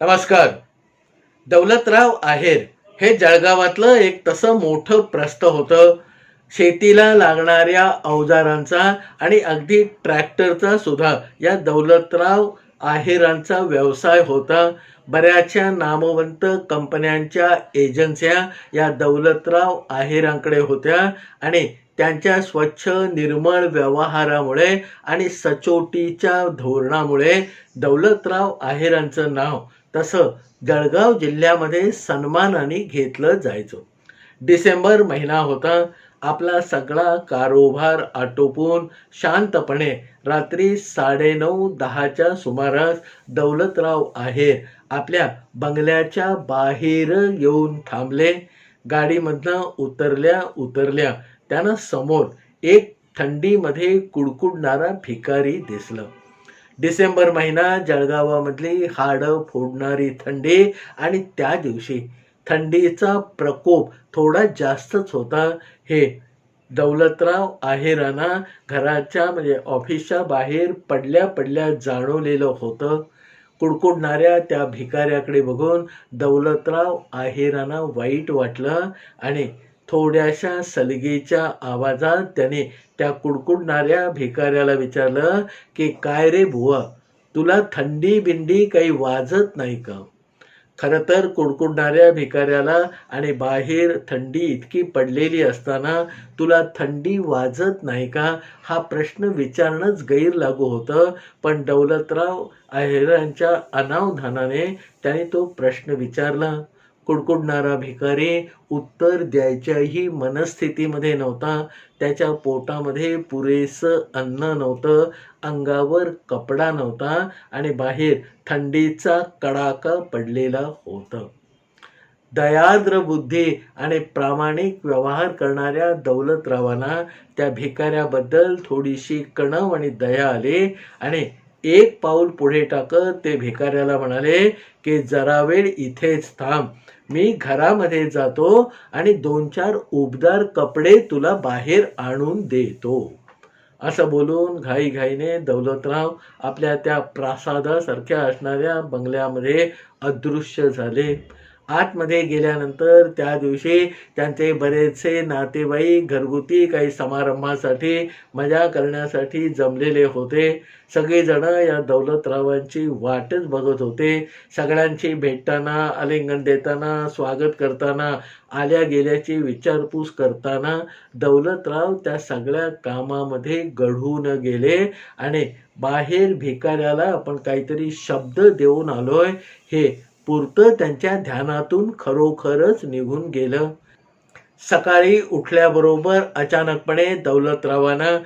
नमस्कार. दौलतराव आहेर हे जळगावातलं एक तसं मोठं प्रस्थ होतं. शेतीला लागणाऱ्या अवजारांचा आणि अगदी ट्रॅक्टरचा सुद्धा या दौलतराव आहेरांचा व्यवसाय होता. बऱ्याचशा नामवंत कंपन्यांच्या एजन्स्या या दौलतराव आहेरांकडे होत्या आणि त्यांच्या स्वच्छ निर्मळ व्यवहारामुळे आणि सचोटीच्या धोरणामुळे दौलतराव आहेरांचं नाव तसं जळगाव जिल्ह्यामध्ये सन्मानाने घेतलं जायचं. डिसेंबर महिना होता. आपला सगळा कारोबार आटोपून शांतपणे रात्री साडेनऊ दहाच्या सुमारास दौलतराव आहेर आपल्या बंगल्याच्या बाहेर येऊन थांबले. गाडीमधनं उतरल्या उतरल्या त्यांना समोर एक थंडीमध्ये कुडकुडणारा भिकारी दिसलं. डिसेंबर महिना जळगावामधली हाडं फोडणारी थंडी आणि त्या दिवशी थंडीचा प्रकोप थोडा जास्तच होता. हे दौलतराव आहेरांना घराच्या म्हणजे ऑफिसच्या बाहेर पडल्या पडल्या जाणवलेलं होतं. कुडकुडणाऱ्या त्या भिकाऱ्याकडे बघून दौलतराव आहेरांना वाईट वाटलं आणि थोड्याशा सलगीच्या आवाजात त्याने त्या कुडकुडणाऱ्या भिकाऱ्याला विचारलं की काय रे बुवा तुला थंडी बिंडी काही वाजत नाही का? खरं तर कुडकुडणाऱ्या भिकाऱ्याला आणि बाहेर थंडी इतकी पडलेली असताना तुला थंडी वाजत नाही का? हा प्रश्न विचारणंच गैर लागू होतं पण दौलतराव अहिरांच्या अनावधानाने त्याने तो प्रश्न विचारला. कुडकुडणारा भिकारी उत्तर द्यायच्याही मनस्थितीमध्ये नव्हता. त्याच्या पोटामध्ये पुरेसं अन्न नव्हतं अंगावर कपडा नव्हता आणि बाहेर थंडीचा कडाका पडलेला होतं. दयाद्र बुद्धी आणि प्रामाणिक व्यवहार करणाऱ्या दौलतरावांना त्या भिकाऱ्याबद्दल थोडीशी कणव आणि दया आली आणि एक पाऊल पुढे टाकत ते भिकाऱ्याला म्हणाले की जरा वेळ इथेच थांब. मी घरामध्ये जातो आणि दोन चार उबदार कपडे तुला बाहेर आणून देतो. असं बोलून घाईघाईने दौलतराव आपल्या त्या प्रासादासारख्या असणाऱ्या बंगल्यामध्ये अदृश्य झाले. आतमध्ये गेल्यानंतर त्या दिवशी त्यांचे बरेचसे नातेवाईक घरगुती काही समारंभासाठी मजा करण्यासाठी जमलेले होते. सगळेजण या दौलतरावांची वाटच बघत होते. सगळ्यांची भेटताना आलिंगन देताना स्वागत करताना आल्या गेल्याची विचारपूस करताना दौलतराव त्या सगळ्या कामामध्ये गढून गेले आणि बाहेर भिकाऱ्याला आपण काहीतरी शब्द देऊन आलोय. हे पुरतं त्यांच्या ध्यानातून खरोखरच निघून गेलं. सकाळी उठल्याबरोबर अचानकपणे दौलतरावांना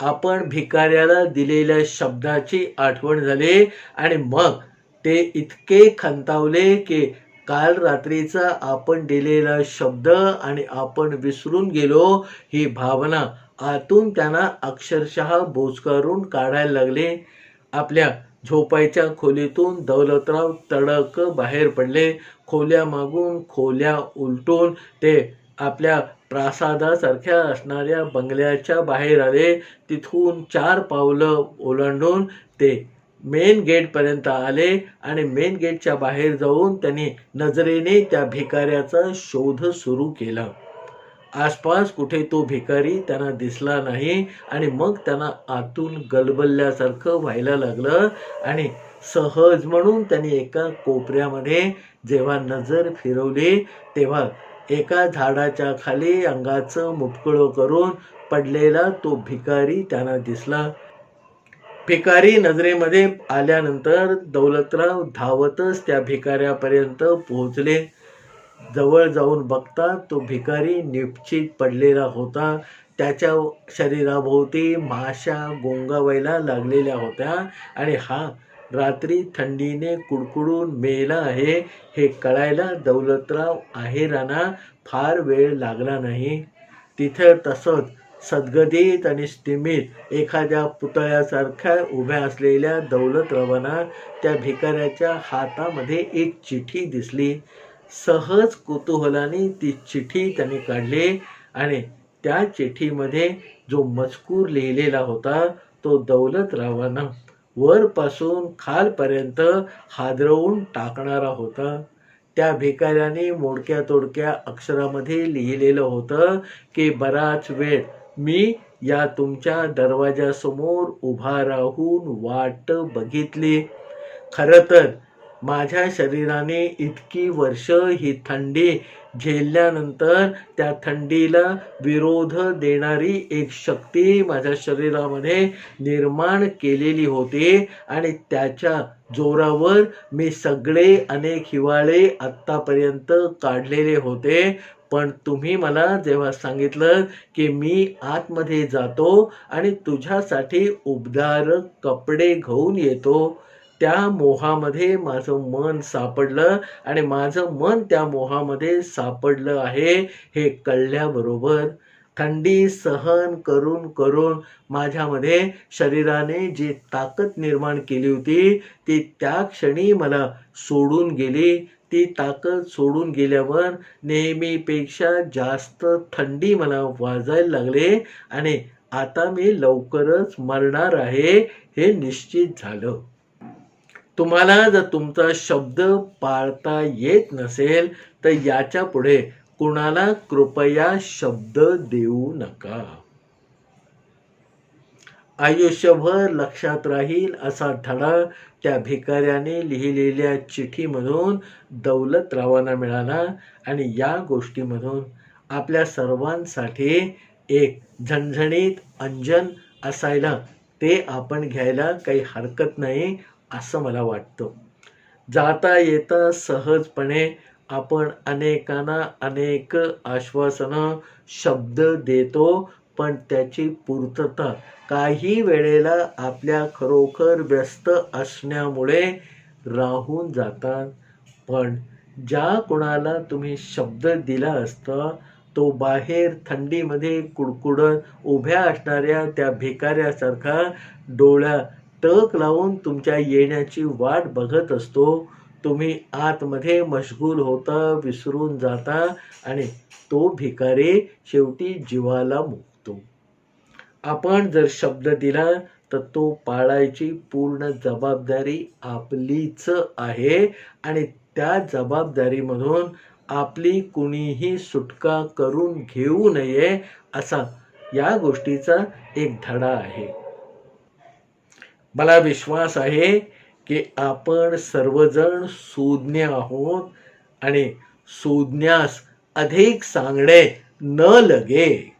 आपण भिकाऱ्याला दिलेल्या शब्दाची आठवण झाली आणि मग ते इतके खंतावले की काल रात्रीचा आपण दिलेला शब्द आणि आपण विसरून गेलो ही भावना आतून त्यांना अक्षरशः बोचकारून काढायला लागले. आपल्या झोपायच्या खोलीतून दौलतराव तडक बाहेर पडले. खोल्या मागून खोल्या उलटून ते आपल्या प्रासादासारख्या असणाऱ्या बंगल्याच्या बाहेर आले. तिथून चार पावलं ओलांडून ते मेन गेटपर्यंत आले आणि मेन गेटच्या बाहेर जाऊन त्यांनी नजरेने त्या भिकाऱ्याचा शोध सुरू केला. आसपास कुठे तो भिकारी त्यांना दिसला नाही आणि मग त्यांना आतून गलबलल्यासारखं व्हायला लागलं आणि सहज म्हणून त्यांनी एका कोपऱ्यामध्ये जेव्हा नजर फिरवली तेव्हा एका झाडाच्या खाली अंगाचं मुटकुळं करून पडलेला तो भिकारी त्यांना दिसला. भिकारी नजरेमध्ये आल्यानंतर दौलतराव धावतच त्या भिकाऱ्यापर्यंत पोहोचले. जवळ जाऊन बघता तो भिकारी निपचित पडलेला होता. त्याच्या शरीराभोवती माशा गोंगावायला लागलेल्या होत्या. आणि हा रात्री थंडीने कुडकुडून मेला आहे हे कळायला दौलतराव आहेरांना फार वेळ लागला नाही. तिथं तसंच सद्गदित आणि स्थिमित एखाद्या पुतळ्यासारख्या उभ्या असलेल्या दौलतरावांना त्या भिकाऱ्याच्या हातामध्ये एक चिठी दिसली. सहज कुतूहलाने ती चिठी त्यांनी काढली आणि त्या चिठीमध्ये जो मजकूर लिहिलेला होता तो दौलतरावानं वरपासून खालपर्यंत हादरवून टाकणारा होता. त्या भिकाऱ्याने मोडक्या तोडक्या अक्षरामध्ये लिहिलेलं होतं की बराच वेळ मी या तुमच्या दरवाजासमोर उभा राहून वाट बघितली. खरं तर माझ्या शरीराने इतकी वर्ष ही थंडी झेलल्यानंतर त्या थंडीला विरोध देणारी एक शक्ती माझ्या शरीरामध्ये निर्माण केलेली होती आणि त्याच्या जोरावर मी सगळे अनेक हिवाळे आत्तापर्यंत काढलेले होते. पण तुम्ही मला जेव्हा सांगितलं की मी आतमध्ये जातो आणि तुझ्यासाठी उबदार कपडे घेऊन येतो त्या मोहामध्ये माझं मन सापडलं आणि माझं मन त्या मोहामध्ये सापडलं आहे हे कळल्याबरोबर थंडी सहन करून करून माझ्यामध्ये शरीराने जी ताकद निर्माण केली होती ती त्या क्षणी मला सोडून गेली. ती ताकद सोडून गेल्यावर नेहमीपेक्षा जास्त थंडी मला वाजायला लागले आणि आता मी लवकरच मरणार आहे हे निश्चित झालं. तुम्हाला जर तुमचा शब्द पाळता येत नसेल तर याच्यापुढे कुणाला कृपया शब्द देऊ नका. आयुष्यभर लक्षात राहील असा धडा त्या भिकाऱ्याने लिहिलेल्या चिठ्ठीमधून दौलतरावांना मिळाला आणि या गोष्टीमधून आपल्या सर्वांसाठी एक झणझणीत अंजन असायला ते आपण घ्यायला काही हरकत नाही असं मला वाटतं. जाता येता सहजपणे आपण अनेकांना अनेक आश्वासनं शब्द देतो पण त्याची पूर्तता काही वेळेला आपल्या खरोखर व्यस्त असण्यामुळे राहून जातात. पण ज्या कोणाला तुम्ही शब्द दिला असता तो बाहेर थंडीमध्ये कुडकुडत उभ्या असणाऱ्या त्या भिकाऱ्यासारखा डोळ्या टक लावून तुमच्या येण्याची वाट बघत असतो. तुम्ही आतमध्ये मशगूल होता विसरून जाता आणि तो भिकारी शेवटी जीवाला मुकतो. आपण जर शब्द दिला तर तो पाळायची पूर्ण जबाबदारी आपलीच आहे आणि त्या जबाबदारीमधून आपली कुणीही सुटका करून घेऊ नये असा या गोष्टीचा एक धडा आहे. मला विश्वास आहे की आपण सर्वजण सुज्ञ आहोत आणि सुज्ञास अधिक सांगणे न लगे.